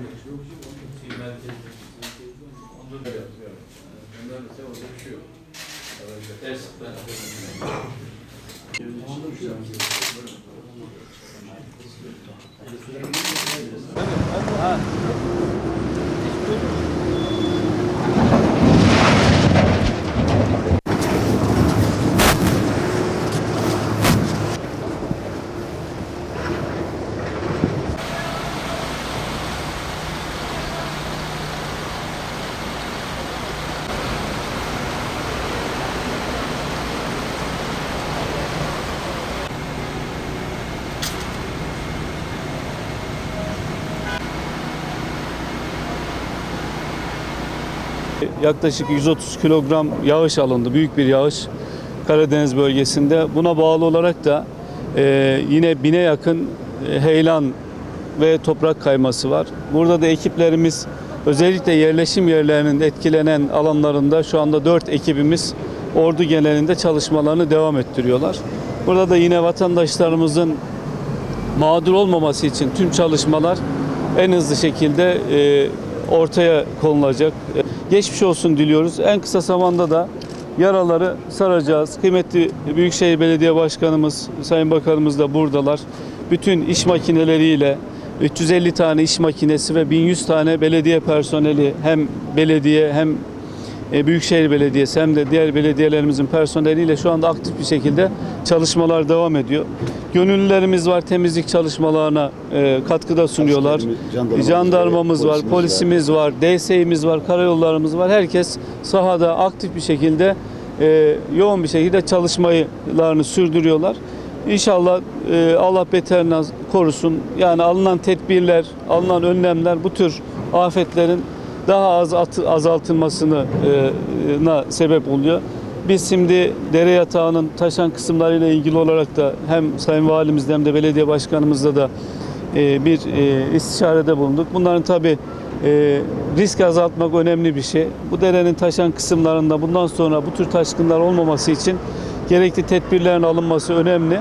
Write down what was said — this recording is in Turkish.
Şey, merkezde. Onu da yapıyorum. Ondan mesela orada bir şey yok. Ters ben. Yaklaşık 130 kilogram yağış alındı. Büyük bir yağış Karadeniz bölgesinde. Buna bağlı olarak da e, yine bine yakın e, heyelan ve toprak kayması var. Burada da ekiplerimiz özellikle yerleşim yerlerinin etkilenen alanlarında şu anda 4 ekibimiz ordu genelinde çalışmalarını devam ettiriyorlar. Burada da yine vatandaşlarımızın mağdur olmaması için tüm çalışmalar en hızlı şekilde e, ortaya konulacak. Geçmiş olsun diliyoruz. En kısa zamanda da yaraları saracağız. Kıymetli Büyükşehir Belediye Başkanımız, Sayın Bakanımız da buradalar. Bütün iş makineleriyle 350 tane iş makinesi ve 1100 tane belediye personeli hem belediye hem Büyükşehir Belediyesi hem de diğer belediyelerimizin personeliyle şu anda aktif bir şekilde çalışmalar devam ediyor. Gönüllülerimiz var temizlik çalışmalarına e, katkıda sunuyorlar. Jandarmamız Jandarmamız var, var, polisimiz polisimiz var, DSİ'miz var, karayollarımız var. Herkes sahada aktif bir şekilde e, yoğun bir şekilde çalışmalarını sürdürüyorlar. İnşallah e, Allah beterinden korusun. Yani alınan tedbirler, alınan önlemler bu tür afetlerin daha az azaltılmasına e, sebep oluyor. Biz şimdi dere yatağının taşan kısımlarıyla ilgili olarak da hem Sayın Valimizle hem de belediye başkanımızla da e, bir e, istişarede bulunduk. Bunların tabi risk azaltmak önemli bir şey. Bu derenin taşan kısımlarında bundan sonra bu tür taşkınlar olmaması için gerekli tedbirlerin alınması önemli.